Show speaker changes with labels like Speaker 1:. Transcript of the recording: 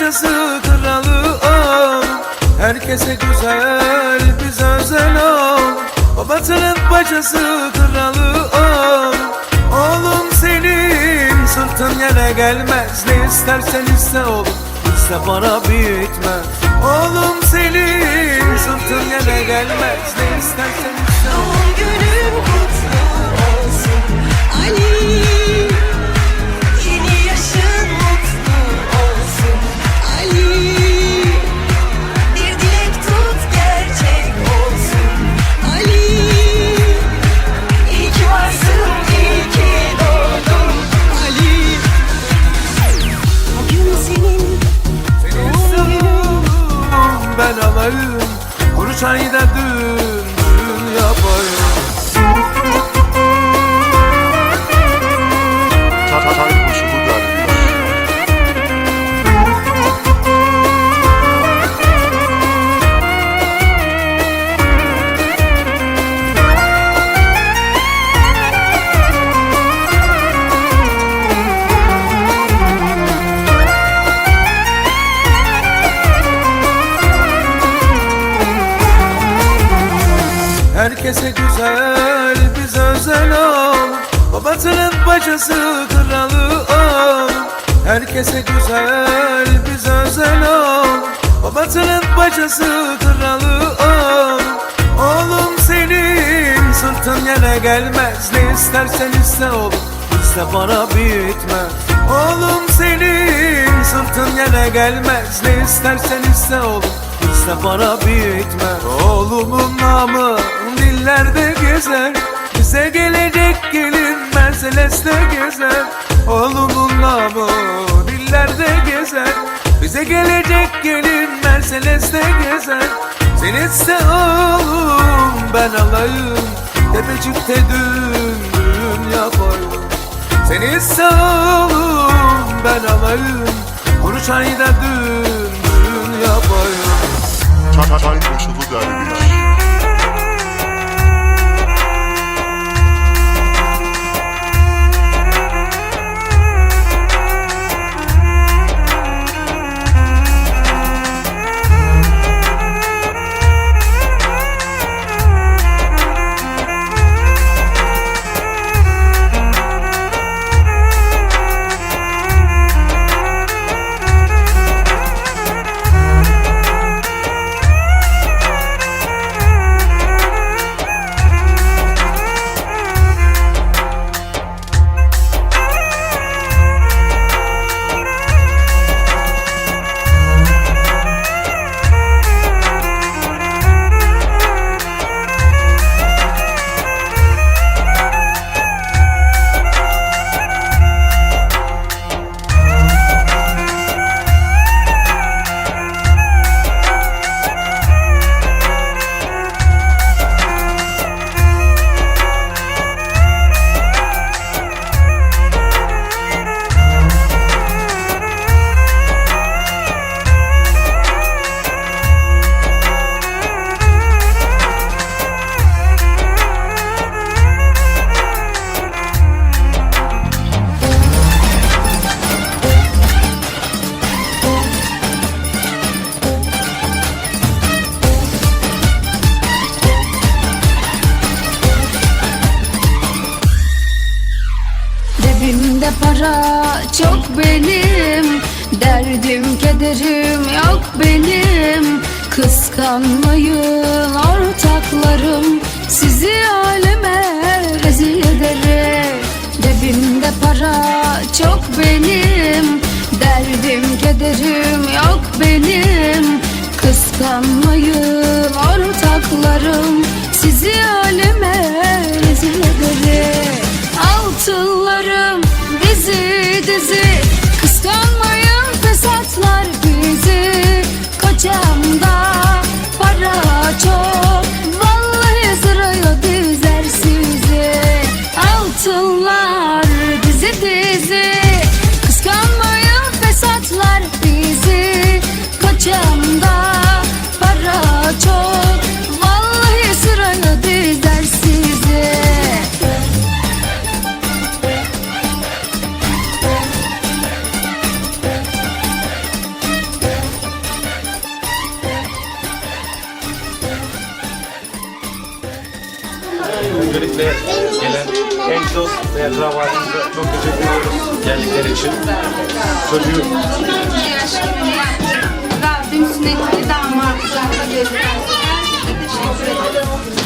Speaker 1: Bacısı kralı ol. Herkese güzel biz özel ol. Babasının bacısı kralı ol. Oğlum senin sırtın yere gelmez. Ne istersen iste oğlum İste para bitmez. Oğlum senin sırtın yere gelmez. Ne istersen Kuru çayda Herkese güzel biz özel ol. Babasının bacısı kralı ol. Herkese güzel biz özel ol. Babasının bacısı kralı ol. Oğlum senin sırtın yere gelmez. Ne istersen iste oğlum İste para bitmez. Oğlum senin sırtın yere gelmez. Ne istersen iste oğlum İste para bitmez. Oğlumun namı dillerde gezer Bize gelecek gelin Mercedes'te gezer Oğlumun namı dillerde gezer Bize gelecek gelin Mercedes'te gezer Sen iste oğlum ben alayım Tepecikte düğün düğün yapayım Sen iste oğlum ben alayım Kuru çayda düğün düğün yapayım
Speaker 2: Çay, çay koşulu dermiş.
Speaker 3: Cebimde para çok benim. Derdim kederim yok benim. Kıskanmayın ortaklarım. Sizi aleme rezil ederim. Cebimde para çok benim. Derdim kederim yok benim. Kıskanmayın ortaklarım. Sizi aleme rezil ederim Altınlarım dizi dizi. Kıskanmayın fesatlar bizi. Kocamda Öncelikle
Speaker 1: gelen egzoz ve etrafımıza çok teşekkür ediyoruz geldikleri için. Çocuğu
Speaker 3: Rabbim sünnetli damarımıza teşekkür ederim.